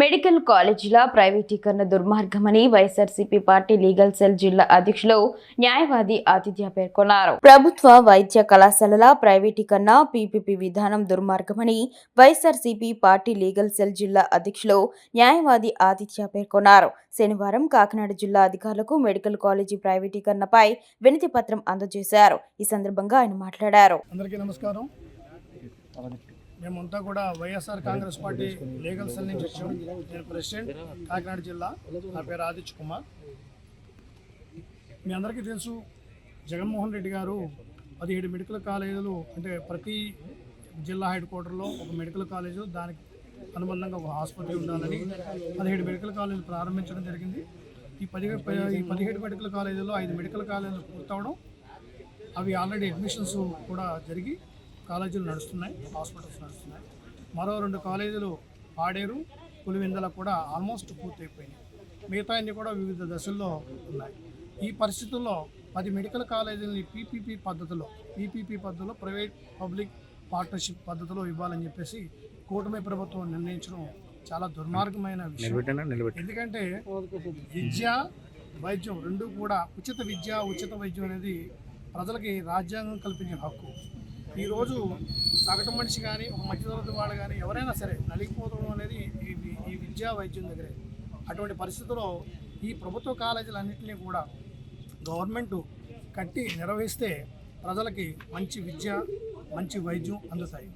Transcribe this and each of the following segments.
Medical కాలేజీల ప్రైవేటీకరణ దుర్మార్గమని వైఎస్ఆర్సీపీ పార్టీ లీగల్ సెల్ జిల్లా అధ్యక్షులు న్యాయవాది ఆతిథ్య పేర్కొన్నారు. ప్రభుత్వ వైద్య కళాశాలల ప్రైవేటీకరణ పీపీపీ విధానం దుర్మార్గమని వైఎస్ఆర్సీపీ పార్టీ లీగల్ సెల్ జిల్లా అధ్యక్షులు న్యాయవాది ఆతిథ్య పేర్కొన్నారు. శనివారం కాకినాడ జిల్లా అధికారులకు మెడికల్ కాలేజీ ప్రైవేటీకరణపై వినతి పత్రం అందజేశారు. ఈ సందర్భంగా ఆయన మాట్లాడారు. అందరికీ నమస్కారం. మేమంతా కూడా YSR Congress party legal cell నుంచి వచ్చాం. నేను ప్రెసిడెంట్ కాకినాడ జిల్లా. నా పేరు ఆదిత్య కుమార్. మీ అందరికీ తెలుసు జగన్మోహన్ రెడ్డి గారు పదిహేడు మెడికల్ కాలేజీలు అంటే ప్రతి జిల్లా హెడ్ క్వార్టర్లో ఒక మెడికల్ కాలేజు దానికి అనుబంధంగా ఒక ఆసుపత్రి ఉండాలని పదిహేడు మెడికల్ కాలేజీలు ప్రారంభించడం జరిగింది. ఈ పదిహేడు ఈ పదిహేడు మెడికల్ కాలేజీలో ఐదు మెడికల్ కాలేజీలు పూర్తవడం అవి ఆల్రెడీ అడ్మిషన్స్ కూడా జరిగి కాలేజీలు నడుస్తున్నాయి హాస్పిటల్స్ నడుస్తున్నాయి. మరో రెండు కాలేజీలు పాడేరు పులివెందల కూడా ఆల్మోస్ట్ పూర్తయిపోయినాయి. మిగతా అన్ని కూడా వివిధ దశల్లో ఉన్నాయి. ఈ పరిస్థితుల్లో పది మెడికల్ కాలేజీలని పీపీపీ పద్ధతిలో పీపీపీ పద్ధతిలో ప్రైవేట్ పబ్లిక్ పార్ట్నర్షిప్ పద్ధతిలో ఇవ్వాలని చెప్పేసి కూటమి ప్రభుత్వం నిర్ణయించడం చాలా దుర్మార్గమైన విషయం. ఎందుకంటే విద్య వైద్యం రెండు కూడా ఉచిత విద్య ఉచిత వైద్యం అనేది ప్రజలకి రాజ్యాంగం కల్పించిన హక్కు. ఈరోజు సగటు మనిషి కానీ ఒక మధ్యతరగతి వాడు కానీ ఎవరైనా సరే నలిగిపోవడం అనేది ఈ ఈ విద్యా వైద్యం దగ్గరే. అటువంటి పరిస్థితుల్లో ఈ ప్రభుత్వ కాలేజీలన్నింటినీ కూడా గవర్నమెంట్ కట్టి నిర్వహిస్తే ప్రజలకి మంచి విద్య మంచి వైద్యం అందుతాయి.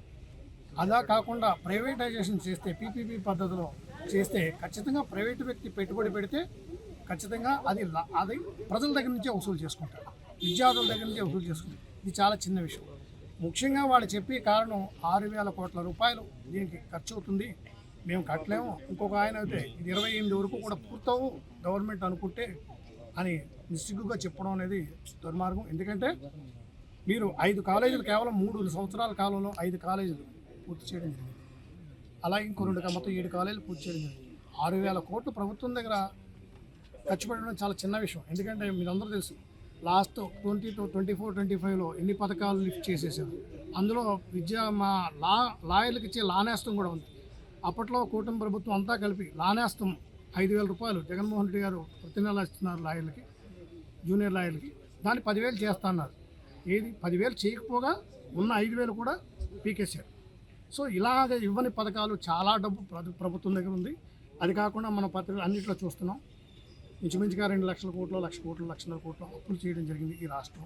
అలా కాకుండా ప్రైవేటైజేషన్ చేస్తే పీపీపీ పద్ధతిలో చేస్తే ఖచ్చితంగా ప్రైవేటు వ్యక్తి పెట్టుబడి పెడితే ఖచ్చితంగా అది లా- అది ప్రజల దగ్గర నుంచే వసూలు చేసుకుంటారు. విద్యార్థుల దగ్గర నుంచే వసూలు చేసుకుంటారు. ఇది చాలా చిన్న విషయం. ముఖ్యంగా వాళ్ళు చెప్పే కారణం ఆరు వేల కోట్ల రూపాయలు దీనికి ఖర్చు అవుతుంది. మేము కట్టలేము. ఇంకొక ఆయన అయితే ఇది ఇరవై ఎనిమిది వరకు కూడా పూర్తవు. గవర్నమెంట్ అనుకుంటే అని నిస్సిగ్గుగా చెప్పడం అనేది దుర్మార్గం. ఎందుకంటే మీరు ఐదు కాలేజీలు కేవలం మూడు సంవత్సరాల కాలంలో ఐదు కాలేజీలు పూర్తి చేయడం జరిగింది. అలాగే ఇంకో రెండు మొత్తం ఏడు కాలేజీలు పూర్తి చేయడం జరిగింది. ఆరు వేల కోట్లు ప్రభుత్వం దగ్గర ఖర్చు పెట్టడం చాలా చిన్న విషయం. ఎందుకంటే మీరందరూ తెలుసు last twenty two twenty four twenty ఫైవ్లో ఎన్ని పథకాలు లిఫ్ట్ చేసేసారు అందులో విద్య మా లా లాయర్లకు ఇచ్చే లానేస్తం కూడా ఉంది. అప్పట్లో కూటమి ప్రభుత్వం అంతా కలిపి లానేస్తం ఐదు వేల రూపాయలు. జగన్మోహన్ రెడ్డి గారు ప్రతి నెల ఇస్తున్నారు లాయర్లకి జూనియర్ లాయర్లకి. దాన్ని పదివేలు చేస్తున్నారు. ఏది? పదివేలు చేయకపోగా ఉన్న ఐదు వేలు కూడా పీకేశారు. సో ఇలాగ ఇవ్వని పథకాలు చాలా డబ్బు ప్రభుత్వం దగ్గర ఉంది. అది కాకుండా మనం పత్రికలు అన్నింటిలో చూస్తున్నాం. ఇంచుమించుగా రెండు లక్షల కోట్లు లక్ష కోట్లు లక్షల కోట్లు అప్పులు చేయడం జరిగింది ఈ రాష్ట్రం.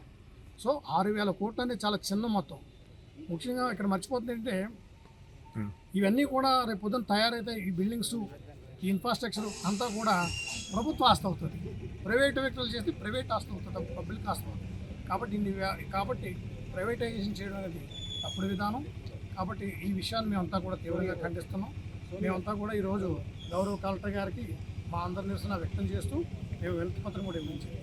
సో ఆరు వేల కోట్లు అనేది చాలా చిన్న మొత్తం. ముఖ్యంగా ఇక్కడ మర్చిపోతుంది ఏంటంటే ఇవన్నీ కూడా రేపు పొద్దున్న తయారైతే ఈ బిల్డింగ్స్ ఈ ఇన్ఫ్రాస్ట్రక్చర్ అంతా కూడా ప్రభుత్వ ఆస్తి అవుతుంది. ప్రైవేట్ వ్యక్తులు చేస్తే ప్రైవేట్ ఆస్తి అవుతుంది పబ్లిక్ ఆస్తి అవుతుంది. కాబట్టి ఇన్ని కాబట్టి ప్రైవేటైజేషన్ చేయడం అనేది తప్పుడు విధానం. కాబట్టి ఈ విషయాన్ని మేమంతా కూడా తీవ్రంగా ఖండిస్తున్నాం. మేమంతా కూడా ఈరోజు గౌరవ కలెక్టర్ గారికి మా అందరి నిరసన వ్యక్తం చేస్తూ మేము హెల్త్ పత్రం కూడా ఇవ్వించాం